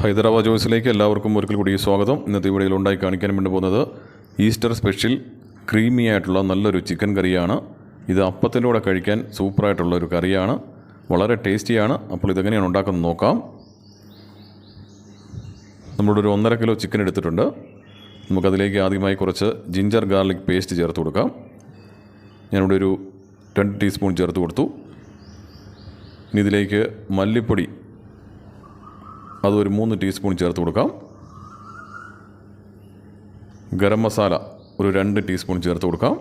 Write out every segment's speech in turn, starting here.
ഹൈദരാബാദ് ജോയ്സിലേക്ക് എല്ലാവർക്കും ഒരിക്കൽ കൂടി സ്വാഗതം. ഇന്നത്തെ വീഡിയോയിൽ ഉണ്ടായി കാണിക്കാൻ വേണ്ടി പോകുന്നത് ഈസ്റ്റർ സ്പെഷ്യൽ ക്രീമി ആയിട്ടുള്ള നല്ലൊരു ചിക്കൻ കറിയാണ്. ഇത് അപ്പത്തിന്റെ കൂടെ കഴിക്കാൻ സൂപ്പറായിട്ടുള്ള ഒരു കറിയാണ്. വളരെ ടേസ്റ്റിയാണ്. അപ്പോൾ ഇതെങ്ങനെയാണ് ഉണ്ടാക്കുന്നത് നോക്കാം. നമ്മുടെ ഒരു ഒന്നര കിലോ ചിക്കൻ എടുത്തിട്ടുണ്ട്. നമുക്കതിലേക്ക് ആദ്യമായി കുറച്ച് ജിഞ്ചർ ഗാർലിക് പേസ്റ്റ് ചേർത്ത് കൊടുക്കാം. ഞാനിവിടെ ഒരു രണ്ട് ടീസ്പൂൺ ചേർത്ത് കൊടുത്തു. ഇനി ഇതിലേക്ക് മല്ലിപ്പൊടി അതൊരു മൂന്ന് ടീസ്പൂൺ ചേർത്ത് കൊടുക്കാം. ഗരം മസാല ഒരു രണ്ട് ടീസ്പൂൺ ചേർത്ത് കൊടുക്കാം.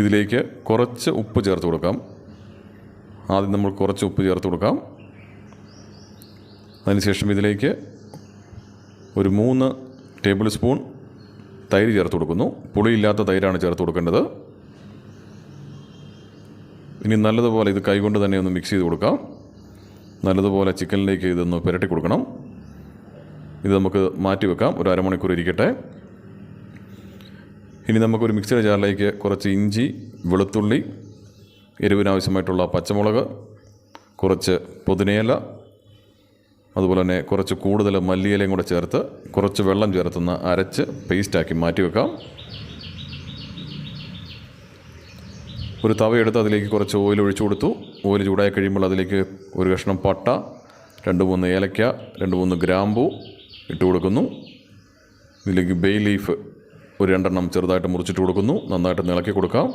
ഇതിലേക്ക് കുറച്ച് ഉപ്പ് ചേർത്ത് കൊടുക്കാം. ആദ്യം നമ്മൾ കുറച്ച് ഉപ്പ് ചേർത്ത് കൊടുക്കാം. അതിനുശേഷം ഇതിലേക്ക് ഒരു മൂന്ന് ടേബിൾ സ്പൂൺ തൈര് ചേർത്ത് കൊടുക്കുന്നു. പുളിയില്ലാത്ത തൈരാണ് ചേർത്ത് കൊടുക്കേണ്ടത്. ഇനി നല്ലതുപോലെ ഇത് കൈകൊണ്ട് തന്നെ ഒന്ന് മിക്സ് ചെയ്ത് കൊടുക്കാം. നല്ലതുപോലെ ചിക്കനിലേക്ക് ഇതൊന്ന് പുരട്ടി കൊടുക്കണം. ഇത് നമുക്ക് മാറ്റി വെക്കാം. ഒരു അരമണിക്കൂർ ഇരിക്കട്ടെ. ഇനി നമുക്കൊരു മിക്സിയുടെ ജാറിലേക്ക് കുറച്ച് ഇഞ്ചി വെളുത്തുള്ളി എരിവിനാവശ്യമായിട്ടുള്ള പച്ചമുളക് കുറച്ച് പുതിനയില അതുപോലെ തന്നെ കുറച്ച് കൂടുതൽ മല്ലിയിലയും കൂടെ ചേർത്ത് കുറച്ച് വെള്ളം ചേർത്തുന്ന അരച്ച് പേസ്റ്റാക്കി മാറ്റി വെക്കാം. ഒരു തവയെടുത്ത് അതിലേക്ക് കുറച്ച് ഓയിൽ ഒഴിച്ചു കൊടുത്തു. ഓയിൽ ചൂടായി കഴിയുമ്പോൾ അതിലേക്ക് ഒരു കഷ്ണം പട്ട രണ്ട് മൂന്ന് ഏലക്ക രണ്ട് മൂന്ന് ഗ്രാമ്പു ഇട്ട് കൊടുക്കുന്നു. ഇതിലേക്ക് ബേ ലീഫ് ഒരു രണ്ടെണ്ണം ചെറുതായിട്ട് മുറിച്ചിട്ട് കൊടുക്കുന്നു. നന്നായിട്ട് ഇളക്കി കൊടുക്കാം.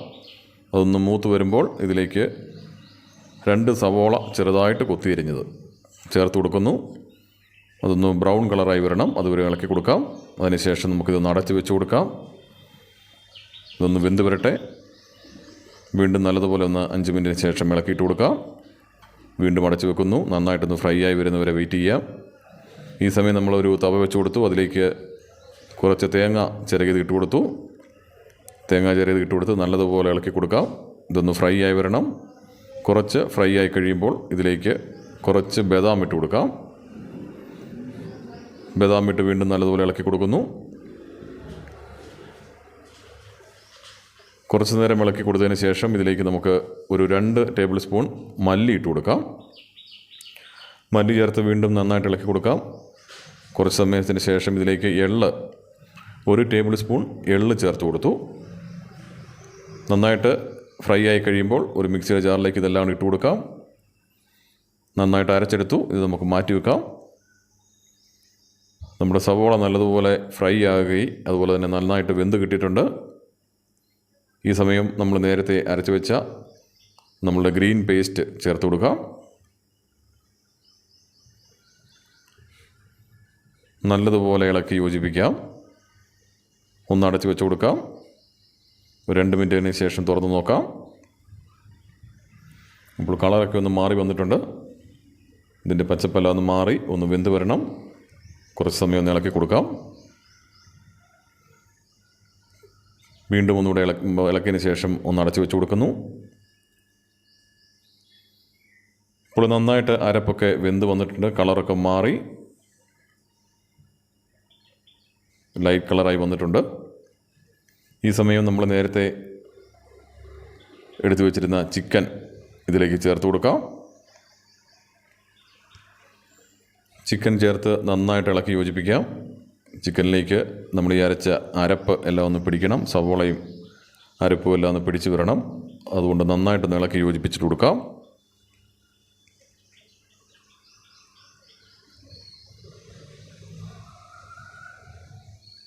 അതൊന്ന് മൂത്ത് വരുമ്പോൾ ഇതിലേക്ക് രണ്ട് സവോള ചെറുതായിട്ട് കൊത്തിയരിഞ്ഞത് ചേർത്ത് കൊടുക്കുന്നു. അതൊന്ന് ബ്രൗൺ കളറായി വരണം. അതുവരെ ഇളക്കി കൊടുക്കാം. അതിനുശേഷം നമുക്കിത് നടച്ച് വെച്ച് കൊടുക്കാം. ഇതൊന്ന് വെന്ത് വരട്ടെ. വീണ്ടും നല്ലതുപോലെ ഒന്ന് അഞ്ച് മിനിറ്റിന് ശേഷം ഇളക്കിയിട്ട് കൊടുക്കാം. വീണ്ടും അടച്ചു വെക്കുന്നു. നന്നായിട്ടൊന്ന് ഫ്രൈ ആയി വരുന്നവരെ വെയിറ്റ് ചെയ്യാം. ഈ സമയം നമ്മളൊരു തവ വെച്ച് കൊടുത്തു. അതിലേക്ക് കുറച്ച് തേങ്ങ ചിരകിയത് ഇട്ട് കൊടുത്തു. തേങ്ങ ചിരകിയത് ഇട്ട് കൊടുത്ത് നല്ലതുപോലെ ഇളക്കി കൊടുക്കാം. ഇതൊന്ന് ഫ്രൈ ആയി വരണം. കുറച്ച് ഫ്രൈ ആയി കഴിയുമ്പോൾ ഇതിലേക്ക് കുറച്ച് ബദാം ഇട്ട് കൊടുക്കാം. ബദാം ഇട്ട് വീണ്ടും നല്ലതുപോലെ ഇളക്കി കൊടുക്കുന്നു. കുറച്ച് നേരം ഇളക്കി കൊടുത്തതിന് ശേഷം ഇതിലേക്ക് നമുക്ക് ഒരു രണ്ട് ടേബിൾ സ്പൂൺ മല്ലി ഇട്ട് കൊടുക്കാം. മല്ലി ചേർത്ത് വീണ്ടും നന്നായിട്ട് ഇളക്കി കൊടുക്കാം. കുറച്ച് സമയത്തിന് ശേഷം ഇതിലേക്ക് എള്ള് ഒരു ടേബിൾ സ്പൂൺ എള്ള് ചേർത്ത് കൊടുത്തു. നന്നായിട്ട് ഫ്രൈ ആയി കഴിയുമ്പോൾ ഒരു മിക്സിയുടെ ജാറിലേക്ക് ഇതെല്ലാം ഇട്ട് കൊടുക്കാം. നന്നായിട്ട് അരച്ചെടുത്തു. ഇത് നമുക്ക് മാറ്റി വെക്കാം. നമ്മുടെ സവോള നല്ലതുപോലെ ഫ്രൈ ആകുകയും അതുപോലെ തന്നെ നന്നായിട്ട് വെന്ത് കിട്ടിയിട്ടുണ്ട്. ഈ സമയം നമ്മൾ നേരത്തെ അരച്ചു വെച്ച നമ്മളുടെ ഗ്രീൻ പേസ്റ്റ് ചേർത്ത് കൊടുക്കാം. നല്ലതുപോലെ ഇളക്കി യോജിപ്പിക്കാം. ഒന്ന് അടച്ചു വെച്ച് കൊടുക്കാം. ഒരു രണ്ട് മിനിറ്റിന് ശേഷം തുറന്ന് നോക്കാം. അപ്പോൾ കളറൊക്കെ ഒന്ന് മാറി വന്നിട്ടുണ്ട്. ഇതിന്റെ പച്ചപ്പല്ല ഒന്ന് മാറി ഒന്ന് വെന്ത് വരണം. കുറച്ച് സമയം ഒന്ന് ഇളക്കി കൊടുക്കാം. വീണ്ടും ഒന്നുകൂടെ ഇള ഇളക്കിയതിന് ശേഷം ഒന്ന് അടച്ചു വെച്ച് കൊടുക്കുന്നു. ഇപ്പോൾ നന്നായിട്ട് അരപ്പൊക്കെ വെന്ത് വന്നിട്ടുണ്ട്. കളറൊക്കെ മാറി. ലൈറ്റ് കളറായി വന്നിട്ടുണ്ട്. ഈ സമയം നമ്മൾ നേരത്തെ എടുത്തു വെച്ചിരുന്ന ചിക്കൻ ഇതിലേക്ക് ചേർത്ത് കൊടുക്കാം. ചിക്കൻ ചേർത്ത് നന്നായിട്ട് ഇളക്കി യോജിപ്പിക്കാം. ചിക്കനിലേക്ക് നമ്മൾ ഈ അരച്ച അരപ്പ് എല്ലാം ഒന്ന് പിടിക്കണം. സവോളയും അരപ്പും എല്ലാം ഒന്ന് പിടിച്ച് വരണം. അതുകൊണ്ട് നന്നായിട്ട് ഇളക്കി യോജിപ്പിച്ചിട്ട് കൊടുക്കാം.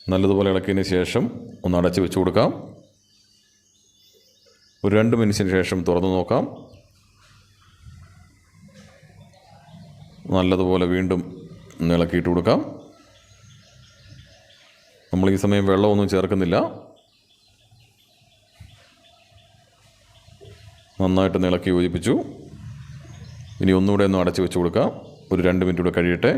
നല്ലതുപോലെ ഇളക്കിയതിന് ശേഷം ഒന്ന് അടച്ച് വെച്ച് കൊടുക്കാം. ഒരു രണ്ട് മിനിറ്റിന് ശേഷം തുറന്നു നോക്കാം. നല്ലതുപോലെ വീണ്ടും നിളക്കിയിട്ട് കൊടുക്കാം. നമ്മൾ ഈ സമയം വെള്ളമൊന്നും ചേർക്കുന്നില്ല. നന്നായിട്ട് നിളക്കി യോജിപ്പിച്ചു. ഇനി ഒന്നുകൂടെ ഒന്ന് അടച്ചു വെച്ച് കൊടുക്കാം. ഒരു രണ്ട് മിനിറ്റ് കൂടെ കഴിയട്ടെ.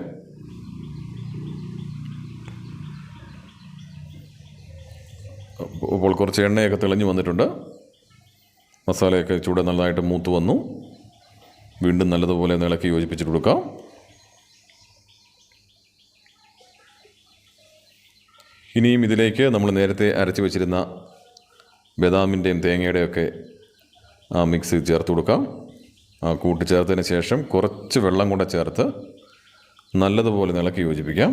ഇപ്പോൾ കുറച്ച് എണ്ണയൊക്കെ തെളിഞ്ഞു വന്നിട്ടുണ്ട്. മസാലയൊക്കെ ചൂട് നല്ലതായിട്ട് മൂത്ത് വന്നു. വീണ്ടും നല്ലതുപോലെ നിളക്കി യോജിപ്പിച്ചിട്ട് കൊടുക്കാം. ഇനിയും ഇതിലേക്ക് നമ്മൾ നേരത്തെ അരച്ച് വെച്ചിരുന്ന ബദാമിന്റെയും തേങ്ങയുടെയൊക്കെ ആ മിക്സ് ചേർത്ത് കൊടുക്കാം. ആ കൂട്ടിച്ചേർത്തതിന് ശേഷം കുറച്ച് വെള്ളം കൂടെ ചേർത്ത് നല്ലതുപോലെ ഇളക്കി യോജിപ്പിക്കാം.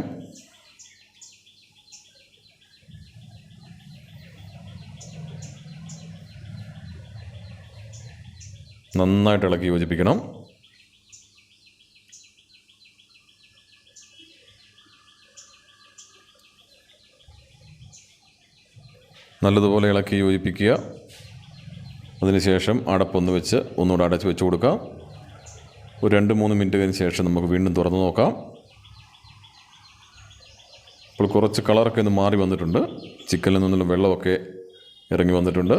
നന്നായിട്ട് ഇളക്കി യോജിപ്പിക്കണം. നല്ലതുപോലെ ഇളക്കി യോജിപ്പിക്കുക. അതിനുശേഷം അടപ്പൊന്ന് വെച്ച് ഒന്നുകൂടെ അടച്ച് വെച്ച് കൊടുക്കാം ഒരു രണ്ട് മൂന്ന് മിനിറ്റിന് ശേഷം നമുക്ക് വീണ്ടും തുറന്ന് നോക്കാം. ഇപ്പോൾ കുറച്ച് കളറൊക്കെ ഒന്ന് മാറി വന്നിട്ടുണ്ട്. ചിക്കനിൽ നിന്നുള്ള വെള്ളമൊക്കെ ഇറങ്ങി വന്നിട്ടുണ്ട്.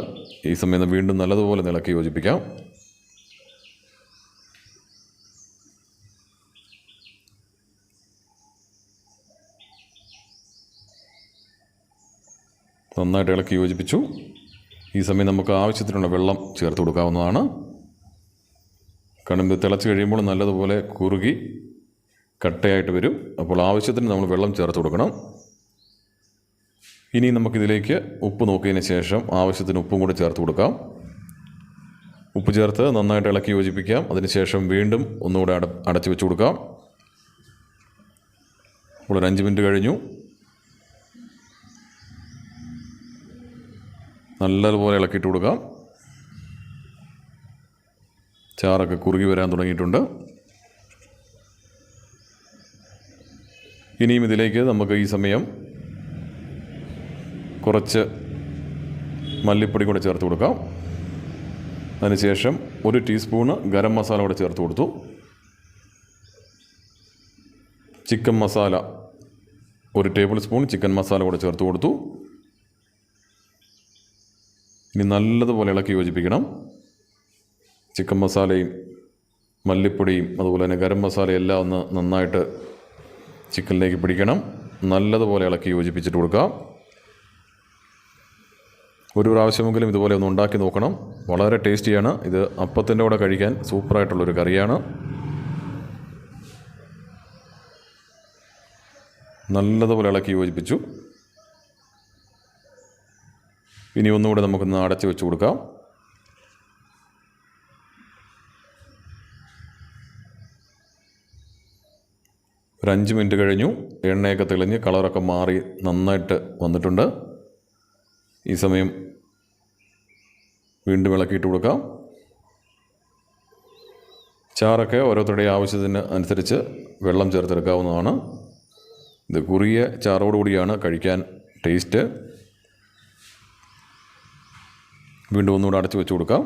ഈ സമയം വീണ്ടും നല്ലതുപോലെ ഇളക്കി യോജിപ്പിക്കാം. നന്നായിട്ട് ഇളക്കി യോജിപ്പിച്ചു. ഈ സമയം നമുക്ക് ആവശ്യത്തിനുള്ള വെള്ളം ചേർത്ത് കൊടുക്കാവുന്നതാണ്. കണുമ്പ് തിളച്ച് കഴിയുമ്പോൾ നല്ലതുപോലെ കുറുകി കട്ടയായിട്ട് വരും. അപ്പോൾ ആവശ്യത്തിന് നമ്മൾ വെള്ളം ചേർത്ത് കൊടുക്കണം. ഇനി നമുക്കിതിലേക്ക് ഉപ്പ് നോക്കിയതിന് ശേഷം ആവശ്യത്തിന് ഉപ്പും കൂടി ചേർത്ത് കൊടുക്കാം. ഉപ്പ് ചേർത്ത് നന്നായിട്ട് ഇളക്കി യോജിപ്പിക്കാം. അതിനുശേഷം വീണ്ടും ഒന്നുകൂടെ അട അടച്ചു വെച്ച് കൊടുക്കാം. അപ്പോൾ ഒരു അഞ്ച് മിനിറ്റ് കഴിഞ്ഞു. നല്ലതുപോലെ ഇളക്കിയിട്ട് കൊടുക്കാം. ചാറൊക്കെ കുറുകി വരാൻ തുടങ്ങിയിട്ടുണ്ട്. ഇനിയും ഇതിലേക്ക് നമുക്ക് ഈ സമയം കുറച്ച് മല്ലിപ്പൊടി കൂടെ ചേർത്ത് കൊടുക്കാം. അതിനുശേഷം ഒരു ടീസ്പൂണ് ഗരം മസാല കൂടെ ചേർത്ത് കൊടുത്തു. ചിക്കൻ മസാല ഒരു ടേബിൾ സ്പൂൺ ചിക്കൻ മസാല കൂടെ ചേർത്ത് കൊടുത്തു. ഇനി നല്ലതുപോലെ ഇളക്കി യോജിപ്പിക്കണം. ചിക്കൻ മസാലയും മല്ലിപ്പൊടിയും അതുപോലെ തന്നെ ഗരം മസാലയും എല്ലാം ഒന്ന് നന്നായിട്ട് ചിക്കനിലേക്ക് പിടിക്കണം. നല്ലതുപോലെ ഇളക്കി യോജിപ്പിച്ചിട്ട് കൊടുക്കാം ഒരു പ്രാവശ്യമെങ്കിലും ഇതുപോലെ ഒന്ന് ഉണ്ടാക്കി നോക്കണം. വളരെ ടേസ്റ്റിയാണ്. ഇത് അപ്പത്തിന്റെ കൂടെ കഴിക്കാൻ സൂപ്പറായിട്ടുള്ളൊരു കറിയാണ്. നല്ലതുപോലെ ഇളക്കി യോജിപ്പിച്ചു. ഇനി ഒന്നുകൂടെ നമുക്കൊന്ന് അടച്ചു വെച്ച് കൊടുക്കാം. ഒരു അഞ്ച് മിനിറ്റ് കഴിഞ്ഞു. എണ്ണയൊക്കെ തെളിഞ്ഞ് കളറൊക്കെ മാറി നന്നായിട്ട് വന്നിട്ടുണ്ട്. ഈ സമയം വീണ്ടും ഇളക്കിയിട്ട് കൊടുക്കാം. ചാറൊക്കെ ഓരോരുത്തരുടെ ആവശ്യത്തിന് അനുസരിച്ച് വെള്ളം ചേർത്തെടുക്കാവുന്നതാണ്. ഇത് കുറിയ ചാറോടുകൂടിയാണ് കഴിക്കാൻ ടേസ്റ്റ്. വീണ്ടും ഒന്നുകൂടെ അടച്ചു വെച്ച് കൊടുക്കാം.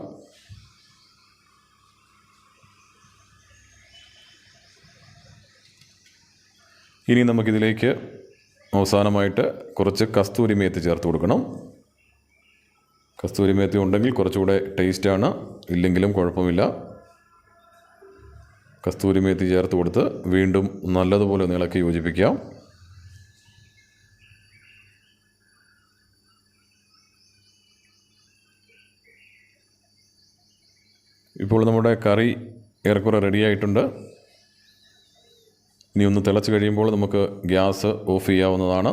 ഇനി നമുക്കിതിലേക്ക് അവസാനമായിട്ട് കുറച്ച് കസ്തൂരി മേത്തി ചേർത്ത് കൊടുക്കണം. കസ്തൂരി മേത്തി ഉണ്ടെങ്കിൽ കുറച്ചുകൂടെ ടേസ്റ്റാണ് ഇല്ലെങ്കിലും കുഴപ്പമില്ല. കസ്തൂരി മേത്തി ചേർത്ത് കൊടുത്ത് വീണ്ടും നല്ലതുപോലെ ഒന്ന് ഇളക്കി യോജിപ്പിക്കാം. ഇപ്പോൾ നമ്മുടെ കറി ഏറെക്കുറെ റെഡിയായിട്ടുണ്ട് ഇനി ഒന്ന് തിളച്ച് കഴിയുമ്പോൾ നമുക്ക് ഗ്യാസ് ഓഫ് ചെയ്യാവുന്നതാണ്.